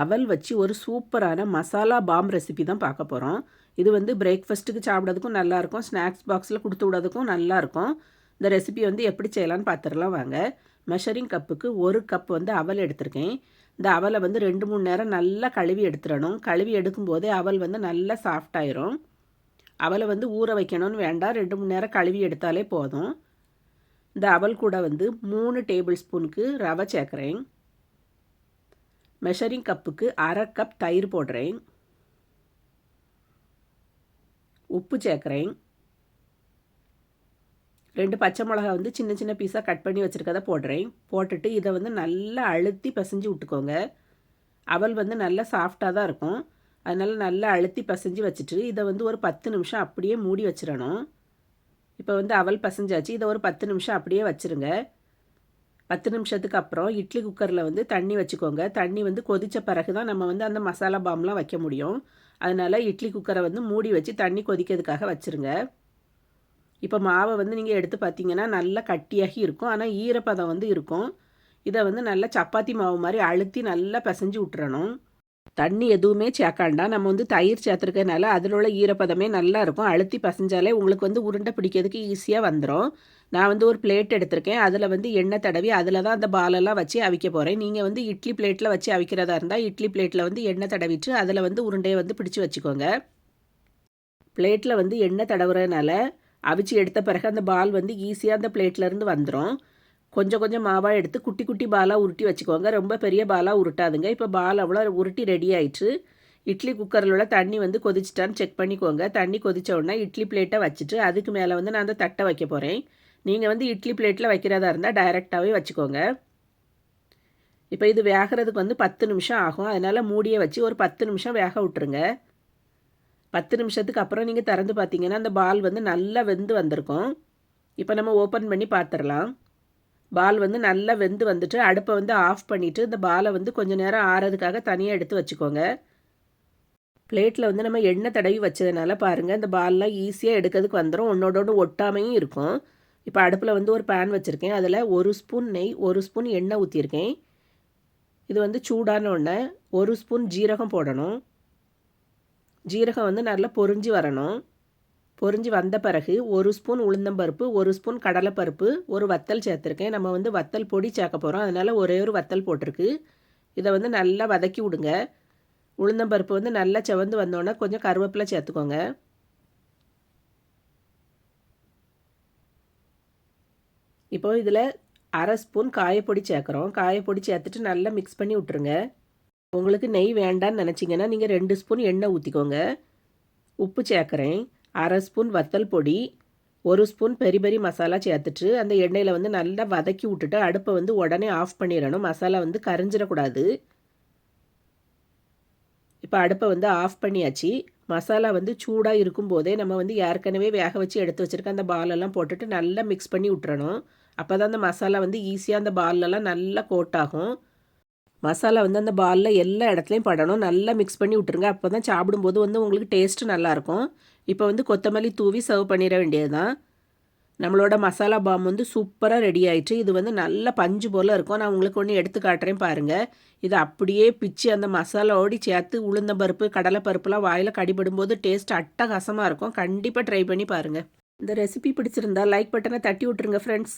அவல் வச்சு ஒரு சூப்பரான மசாலா பாம் ரெசிபி தான் பார்க்க போகிறோம் இது வந்து பிரேக்ஃபஸ்ட்டுக்கு சாப்பிட்றதுக்கும் நல்லாயிருக்கும். ஸ்நாக்ஸ் பாக்ஸில் கொடுத்து விடறதுக்கும் நல்லாயிருக்கும். இந்த ரெசிபி வந்து எப்படி செய்யலான்னு பார்த்துடலாம் வாங்க. மெஷரிங் கப்புக்கு ஒரு கப் வந்து அவல் எடுத்திருக்கேன். இந்த அவலை வந்து ரெண்டு மூணு நேரம் நல்லா கழுவி எடுத்துடணும். கழுவி எடுக்கும்போதே அவல் வந்து நல்லா சாஃப்டாயிரும் அவலை வந்து ஊற வைக்கணும்னு வேண்டாம். ரெண்டு மூணு நேரம் கழுவி எடுத்தாலே போதும். இந்த அவல் கூட வந்து மூணு டேபிள் ஸ்பூனுக்கு ரவை சேர்க்குறேன். மெஷரிங் கப்புக்கு அரை கப் தயிர் போடுறேன். உப்பு சேர்க்குறேன். ரெண்டு பச்சை மிளகா வந்து சின்ன சின்ன பீஸாக கட் பண்ணி வச்சுருக்கதை போடுறேன். போட்டுட்டு இதை வந்து நல்லா அழுத்தி பசைஞ்சு விட்டுக்கோங்க. அவல் வந்து நல்லா சாஃப்டாக தான் இருக்கும். அதனால் நல்லா அழுத்தி பசைஞ்சு வச்சுட்டு இதை வந்து ஒரு பத்து நிமிஷம் அப்படியே மூடி வச்சிடணும். இப்போ வந்து அவல் பசைஞ்சாச்சு. இதை ஒரு பத்து நிமிஷம் அப்படியே வச்சுருங்க. பத்து நிமிஷத்துக்கு அப்புறம் இட்லி குக்கரில் வந்து தண்ணி வச்சுக்கோங்க. தண்ணி வந்து கொதித்த பிறகு தான் நம்ம வந்து அந்த மசாலா பாம்லாம் வைக்க முடியும். அதனால் இட்லி குக்கரை வந்து மூடி வச்சு தண்ணி கொதிக்கிறதுக்காக வச்சுருங்க. இப்போ மாவை வந்து நீங்கள் எடுத்து பார்த்தீங்கன்னா நல்லா கட்டியாகி இருக்கும். ஆனால் ஈரப்பதம் வந்து இருக்கும். இதை வந்து நல்லா சப்பாத்தி மாவு மாதிரி அழுத்தி நல்லா பிசைஞ்சு விட்டுறணும். தண்ணி எதுவுமே சேர்க்காண்டா நம்ம வந்து தயிர் சேர்த்துருக்கனால அதில் உள்ள ஈரப்பதமே நல்லா இருக்கும். அழுத்தி பசைஞ்சாலே உங்களுக்கு வந்து உருண்டை பிடிக்கிறதுக்கு ஈஸியாக வந்துடும் நான் வந்து ஒரு பிளேட் எடுத்திருக்கேன். அதில் வந்து எண்ணெய் தடவி அதில் தான் அந்த பாலெல்லாம் வச்சு அவிக்க போகிறேன் நீங்கள் வந்து இட்லி பிளேட்டில் வச்சு அவிக்கிறதா இருந்தால் இட்லி பிளேட்டில் வந்து எண்ணெய் தடவிட்டு அதில் வந்து உருண்டையை வந்து பிடிச்சி வச்சுக்கோங்க. பிளேட்டில் வந்து எண்ணெய் தடவுறதுனால அவிச்சு எடுத்த பிறகு அந்த பால் வந்து ஈஸியாக அந்த பிளேட்லேருந்து வந்துடும் கொஞ்சம் கொஞ்சம் மாவாக எடுத்து குட்டி குட்டி பாலாக உருட்டி வச்சுக்கோங்க. ரொம்ப பெரிய பாலாக உருட்டாதுங்க. இப்போ பால் அவ்வளோ உருட்டி ரெடி ஆயிடுச்சு இட்லி குக்கரில் உள்ள தண்ணி வந்து கொதிச்சிட்டான்னு செக் பண்ணிக்கோங்க. தண்ணி கொதித்த உடனே இட்லி பிளேட்டை வச்சுட்டு அதுக்கு மேலே வந்து நான் அந்த தட்டை வைக்க போகிறேன் நீங்கள் வந்து இட்லி பிளேட்டில் வைக்கிறதா இருந்தால் டைரெக்டாகவே வச்சுக்கோங்க. இப்போ இது வேகிறதுக்கு வந்து பத்து நிமிஷம் ஆகும். அதனால் மூடியை வச்சு ஒரு பத்து நிமிஷம் வேக விட்டுருங்க. பத்து நிமிஷத்துக்கு அப்புறம் நீங்கள் திறந்து பார்த்தீங்கன்னா அந்த பால் வந்து நல்லா வெந்து வந்திருக்கும். இப்போ நம்ம ஓப்பன் பண்ணி பார்த்துடலாம் பால் வந்து நல்லா வெந்து வந்துட்டு அடுப்பை வந்து ஆஃப் பண்ணிவிட்டு இந்த பாலை வந்து கொஞ்சம் நேரம் ஆறதுக்காக தனியாக எடுத்து வச்சுக்கோங்க. பிளேட்டில் வந்து நம்ம எண்ணெய் தடவி வச்சதுனால பாருங்கள் இந்த பால்லாம் ஈஸியாக எடுக்கிறதுக்கு வந்துடும் ஒன்றோட ஒன்று ஒட்டாமையும் இருக்கும். இப்போ அடுப்பில் வந்து ஒரு பேன் வச்சுருக்கேன். அதில் ஒரு ஸ்பூன் நெய் ஒரு ஸ்பூன் எண்ணெய் ஊற்றிருக்கேன் இது வந்து சூடான உடனே ஒரு ஸ்பூன் ஜீரகம் போடணும். ஜீரகம் வந்து நல்லா பொறிஞ்சு வரணும். பொறிஞ்சு வந்த பிறகு ஒரு ஸ்பூன் உளுந்தம்பருப்பு ஒரு ஸ்பூன் கடலைப்பருப்பு ஒரு வத்தல் சேர்த்துருக்கேன். நம்ம வந்து வத்தல் பொடி சேர்க்க போகிறோம் அதனால் ஒரே ஒரு வத்தல் போட்டிருக்கு. இதை வந்து நல்லா வதக்கி விடுங்க. உளுந்தம்பருப்பு வந்து நல்லா செவந்து வந்தோன்னே கொஞ்சம் கருவேப்பிலை சேர்த்துக்கோங்க. இப்போ இதில் அரை ஸ்பூன் காயப்பொடி சேர்க்குறோம். காயப்பொடி சேர்த்துட்டு நல்லா மிக்ஸ் பண்ணி விட்ருங்க உங்களுக்கு நெய் வேண்டான்னு நினச்சிங்கன்னா நீங்கள் ரெண்டு ஸ்பூன் எண்ணெய் ஊற்றிக்கோங்க உப்பு சேர்க்குறேன். அரை ஸ்பூன் வத்தல் பொடி. ஒரு ஸ்பூன் பெரி பெரி மசாலா சேர்த்துட்டு அந்த எண்ணெயில் வந்து நல்லா வதக்கி விட்டுட்டு அடுப்பை வந்து உடனே ஆஃப் பண்ணிடணும். மசாலா வந்து கரைஞ்சிடக்கூடாது. இப்போ அடுப்பை வந்து ஆஃப் பண்ணியாச்சு. மசாலா வந்து சூடாக இருக்கும்போதே நம்ம வந்து ஏற்கனவே வேக வச்சு எடுத்து வச்சுருக்க அந்த பாலெல்லாம் போட்டுட்டு நல்லா மிக்ஸ் பண்ணி விட்டுறணும். அப்போ தான் அந்த மசாலா வந்து ஈஸியாக அந்த பால்லலாம் நல்லா கோட் ஆகும். மசாலா வந்து அந்த பாலில் எல்லா இடத்துலையும் படணும். நல்லா மிக்ஸ் பண்ணி விட்டுருங்க. அப்போ தான் சாப்பிடும்போது வந்து உங்களுக்கு டேஸ்ட்டு நல்லாயிருக்கும் இப்போ வந்து கொத்தமல்லி தூவி சர்வ் பண்ணிட வேண்டியது தான் நம்மளோட மசாலா பாம் வந்து சூப்பராக ரெடி ஆயிடுச்சு இது வந்து நல்ல பஞ்சு போல் இருக்கும். நான் உங்களுக்கு ஒன்று எடுத்து காட்டுறேன் பாருங்கள் இதை அப்படியே பிச்சு அந்த மசாலாவோடி சேர்த்து உளுந்த பருப்பு கடலை பருப்புலாம் வாயில் கடிபடும்போது டேஸ்ட் அட்டகாசமாக இருக்கும். கண்டிப்பாக ட்ரை பண்ணி பாருங்கள் இந்த ரெசிபி பிடிச்சிருந்தா லைக் பட்டனை தட்டி விட்ருங்க ஃப்ரெண்ட்ஸ்